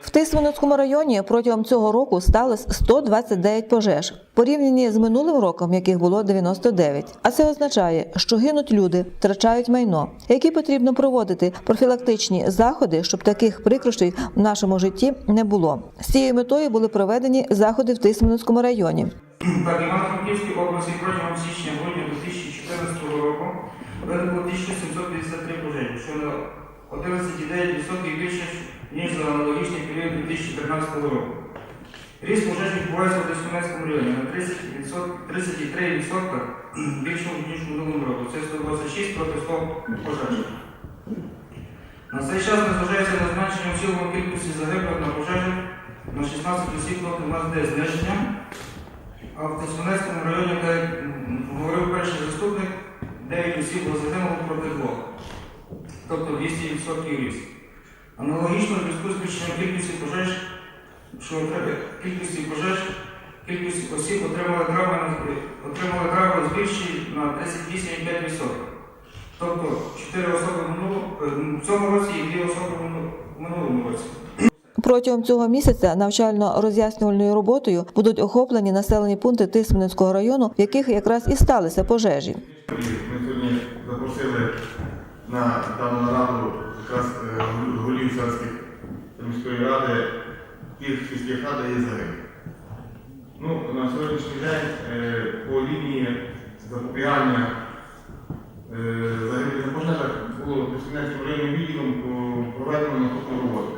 В Тисменецькому районі протягом цього року сталося 129 пожеж, порівняні з минулим роком, яких було 99. А це означає, що гинуть люди, втрачають майно, які потрібно проводити профілактичні заходи, щоб таких прикрощей в нашому житті не було. З цією метою були проведені заходи в Тисменецькому районі. Івано-Франківській області протягом січня-грудня 2014 року виникло 1753 пожежі, що на 11,9% більше, ніж за аналогічний період 2013 року. Ріст пожеж відбувається у Деснянському районі на 33% більше, ніж в минулому року. Це 126 проти 100 пожеж. На цей час, незважаючи на зменшення в цілому кількості загиблих на пожежах, на 16 осіб у нас йде зниження. А в Тисманецькому районі, де говорив перший заступник, 9 осіб загинуло проти двох. Тобто 200% ріст. Аналогічно в зв'язку з збільшенням кількості пожеж, що кількості пожеж, кількість осіб отримали травми, отримали травми збільшені на 38,5%. Тобто 4 особи в е, в цьому році і 2 особи в минулому році. Протягом цього місяця навчально-роз'яснювальною роботою будуть охоплені населені пункти Тисменецького району, в яких якраз і сталися пожежі. Ми сьогодні запросили на дану нараду якраз е, голів селських міської ради, тих сільських рад, є загиблі. Ну, на сьогоднішній день е, по лінії запобігання е, загиблих на пожежах було Півсінецьким районним відділом проведено наступну роботу.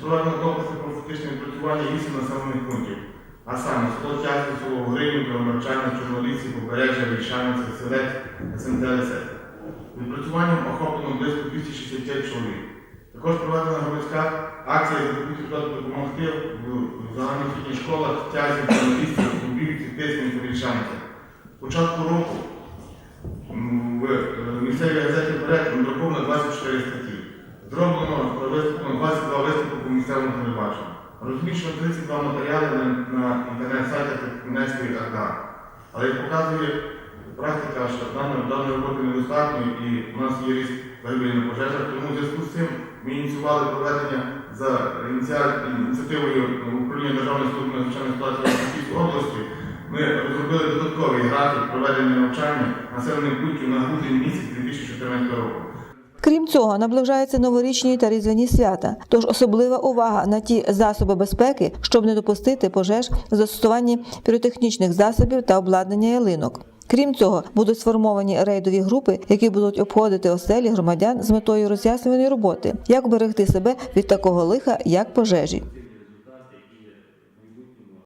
Проведено комплексне профілактичне відпрацювання 8 населених пунктів. А саме село Тясне, село Гринів, Крамарчани, Чорнолісі, Побережжя, Вільшаниця, Селець, СМТ Лисець. Відпрацюванням охоплено близько 265 чоловік. Також проведена громадська акція «Закупити туди допомогти в загальноосвітніх школах Тязі, Чорнолісі, Кубівці, Тисні та Вільшаниці. З початку року в е, місцевій газеті «Вперед» надруковано 24 статті. Зроблено виступлено 22 виступи по місцевому телебаченню. Розміщено 32 матеріали на, інтернет-сайтах Кінецької РДА. Але як показує практика, що даної, роботи недостатньо і у нас є ризик загибелі на пожежах, тому в зв'язку з цим ми ініціювали проведення за ініціа- ініціативою управління Державної служби надзвичайної ситуації Франківській області. Ми розробили додатковий графік проведення навчання населених пунктів на грудень місяць 2014 року. Крім цього, наближаються новорічні та різдвяні свята, тож особлива увага на ті засоби безпеки, щоб не допустити пожеж в застосуванні піротехнічних засобів та обладнання ялинок. Крім цього, будуть сформовані рейдові групи, які будуть обходити оселі громадян з метою роз'яснюваної роботи, як берегти себе від такого лиха, як пожежі.